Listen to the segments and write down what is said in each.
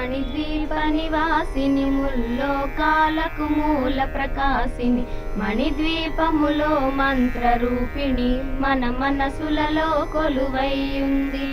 మణిద్వీప నివాసిని ముల్లోకాలకు మూల ప్రకాశిని. మణిద్వీపములో మంత్ర రూపిణి మన మనసులలో కొలువైయుంది.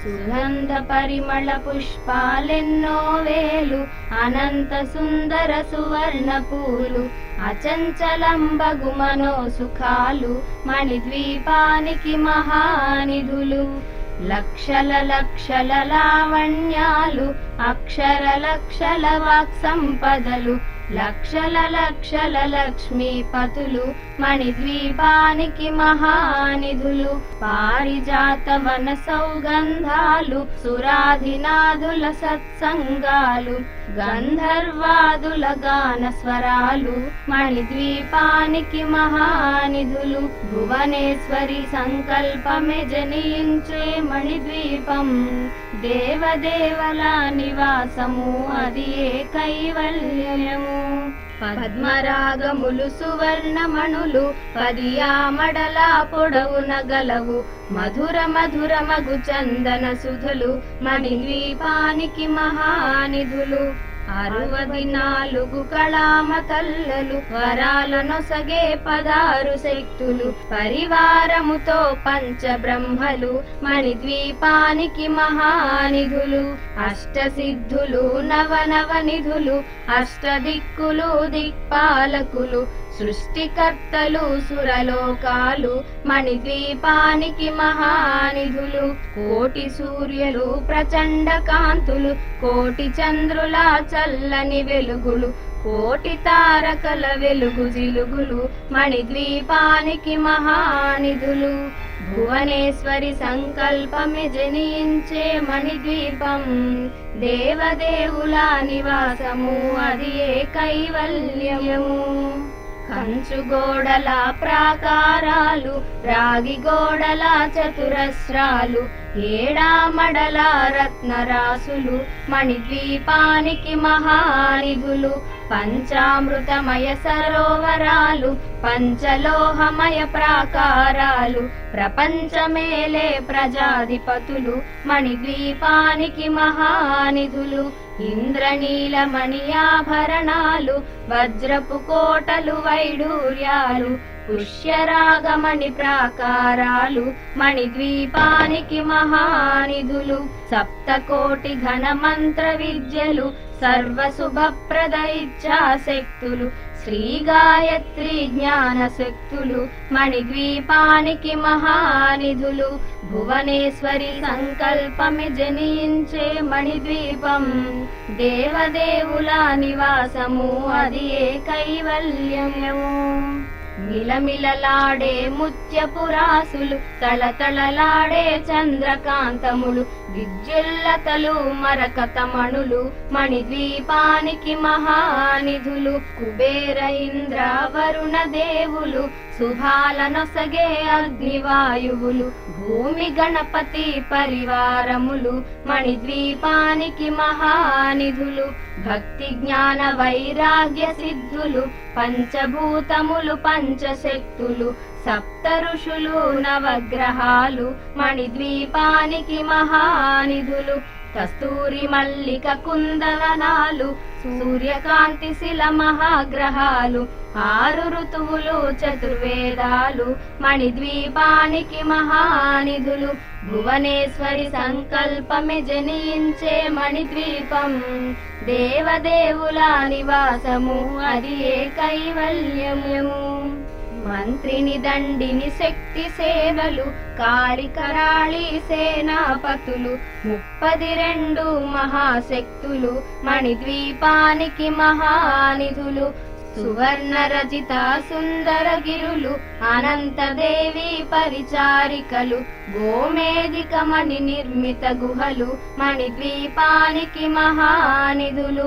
సుగంధ పరిమళ పుష్పాలెన్నో వేలు అనంత సుందర సువర్ణ పూలు అచంచలంబగు మనో సుఖాలు మణిద్వీపానికి మహానిధులు. లక్షల లక్షల లావణ్యాలు అక్షర లక్షల వాక్ సంపదలు లక్షల లక్షల లక్ష్మీపతులు మణిద్వీపానికి మహానిధులు పారిజాత వన సౌగంధాలు సురాధినాథుల సత్సంగాలు. గంధర్వాదుల గాన స్వరాలు మణిద్వీపానికి మహానిధులు భువనేశ్వరి సంకల్పమే జనించే మణిద్వీపం. దేవదేవల నివాసము అది ఏ కైవల్యము పద్మరాగములు సువర్ణమణులు పదియామడల పొడవున గలవు. మధుర మధుర మగు చందన సుధులు మణిద్వీపానికి మహానిధులు. అరవది నాలుగు కళామ తల్లలు వరాలనొసగే పదారు శక్తులు పరివారముతో పంచ బ్రహ్మలు మణిద్వీపానికి మహానిధులు అష్ట సిద్ధులు నవ నవ నిధులు అష్ట దిక్కులు దిక్పాలకులు సృష్టికర్తలు సురలోకాలు మణిద్వీపానికి మహానిధులు కోటి సూర్యులు ప్రచండ కాంతులు కోటి చంద్రుల చల్లని వెలుగులు కోటి తారకల వెలుగు జిలుగులు మణిద్వీపానికి మహానిధులు. భువనేశ్వరి సంకల్పమే జనించే మణిద్వీపం దేవదేవుల నివాసము అది ఏ కైవల్యము కంచు గోడల ప్రాకారాలు రాగి గోడల చతురస్రాలు ఏడామడల రత్నరాసులు మణిద్వీపానికి మహానిధులు పంచామృతమయ సరోవరాలు పంచలోహమయ ప్రాకారాలు ప్రపంచమేలే ప్రజాధిపతులు మణిద్వీపానికి మహానిధులు ఇంద్రనీలమణి ఆభరణాలు వజ్రపు కోటలు వైడూర్యాలు పుష్యరాగమణి ప్రాకారాలు మణిద్వీపానికి మహానిధులు సప్తకోటి ఘన మంత్ర విద్యలు సర్వ శుభప్రద ఇచ్చా శక్తులు శ్రీ గాయత్రి జ్ఞాన శక్తులు మణిద్వీపానికి మహానిధులు భువనేశ్వరి సంకల్పమి జనించే మణిద్వీపం. దేవదేవుల నివాసము అది ఏ కైవల్యము మిలమిలలాడే ముత్యపురాసులు తళతళలాడే చంద్రకాంతములు విద్యుల్లతలు మరకతమణులు మణిద్వీపానికి మహానిధులు కుబేర ఇంద్ర వరుణ దేవులు శుభాలనొసగే అగ్నివాయువులు భూమి గణపతి పరివారములు మణిద్వీపానికి మహానిధులు. భక్తి జ్ఞాన వైరాగ్య సిద్ధులు పంచభూతములు పంచశక్తులు సప్త ఋషులు నవగ్రహాలు మణిద్వీపానికి మహానిధులు. కస్తూరి మల్లిక కుందనాలు సూర్యకాంతి శిల మహాగ్రహాలు ఆరు ఋతువులు చతుర్వేదాలు మణిద్వీపానికి మహానిధులు భువనేశ్వరి సంకల్పమే జనించే మణిద్వీపం దేవదేవుల నివాసము అది ఏ కైవల్యము మంత్రిని దండిని శక్తి సేవలు కాళికరాళి సేనాపతులు ముప్పది రెండు మహాశక్తులు మణిద్వీపానికి మహానిధులు సువర్ణ రచిత సుందర గిరులు అనంతదేవి పరిచారికలు గోమేదిక మణి నిర్మిత గుహలు మణిద్వీపానికి మహానిధులు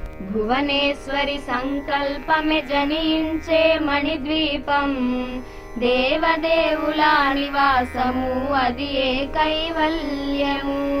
భువనేశ్వరి సంకల్పమే జనించే మణిద్వీపం. దేవదేవుల నివాసము అది ఏ కైవల్యము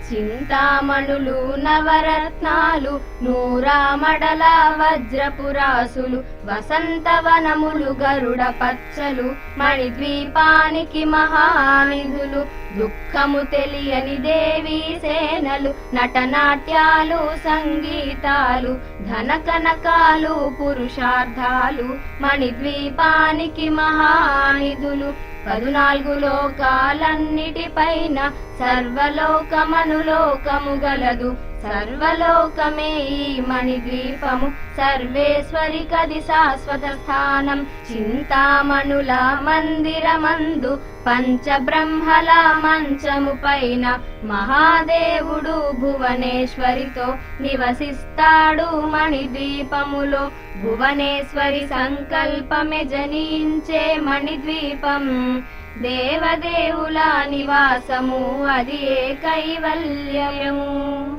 చింతామణులు నవరత్నాలు నూరామడల వజ్రపురాసులు వసంతవనములు గరుడ పచ్చలు మణిద్వీపానికి మహానిధులు దుఃఖము తెలియని దేవీ సేనలు నటనాట్యాలు సంగీతాలు ధన కనకాలు పురుషార్థాలు మణిద్వీపానికి మహానిధులు. పదునాలుగు లోకాలన్నిటిపైన సర్వలోకమనులోకము గలదు. సర్వలోకమే ఈ మణిద్వీపము. సర్వేశ్వరి కది శాశ్వత స్థానం. చింతామణుల మందిరమందు పంచబ్రహ్మల మంచము పైన మహాదేవుడు భువనేశ్వరితో నివసిస్తాడు మణిద్వీపములో. భువనేశ్వరి సంకల్పమే జనించే మణిద్వీపం. దేవదేవుల నివాసము అది ఏ కైవల్యము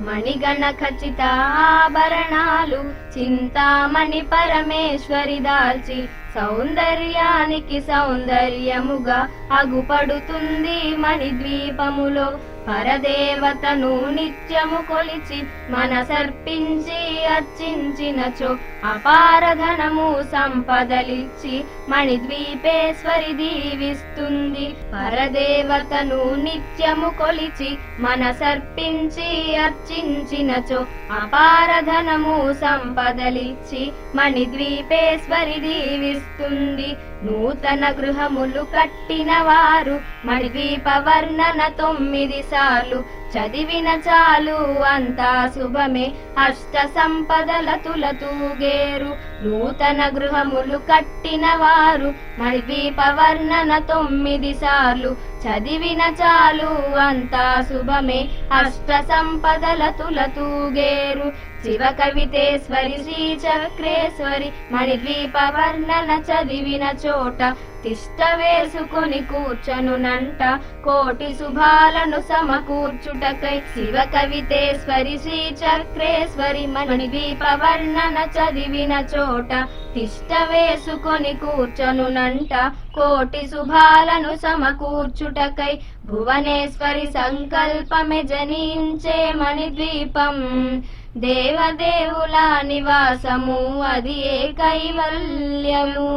మణిగణ ఖచ్చిత ఆభరణాలు చింతామణి పరమేశ్వరి దాల్చి సౌందర్యానికి సౌందర్యముగా అగుపడుతుంది మణిద్వీపములో. పరదేవతను నిత్యము కొలిచి మన సర్పించి అర్చించినచో అపారధనము సంపదలిచ్చి మణిద్వీపేశ్వరి దీవిస్తుంది. పరదేవతను నిత్యము కొలిచి మన సర్పించి అర్చించినచో అపారధనము సంపదలిచ్చి మణిద్వీపేశ్వరి దీవిస్తుంది. నూతన గృహములు కట్టిన వారు మణిద్వీప వర్ణన తొమ్మిది సార్లు. చదివిన చాలు అంతా శుభమే. అష్ట సంపదల తులతూగేరు నూతన గృహములు కట్టిన వారు మణిద్వీప వర్ణన తొమ్మిది సార్లు. చదివిన చాలు అంతా శుభమే. అష్ట సంపదల తులతూగేరు శివ కవితేశ్వరి శ్రీ చక్రేశ్వరి మణిద్వీప వర్ణన చదివిన చోట తిష్ట వేసుకొని కూర్చనునంట కోటి శుభాలను సమకూర్చుటకై శివ కవితేశ్వరి శ్రీ చక్రేశ్వరి మణిద్వీప వర్ణన చదివిన చోట తిష్ట వేసుకొని కూర్చనునంట కోటి శుభాలను సమకూర్చుటకై భువనేశ్వరి సంకల్పమే జనించే మణిద్వీపం. దేవదేవుల నివాసము అది ఏ కైవల్యము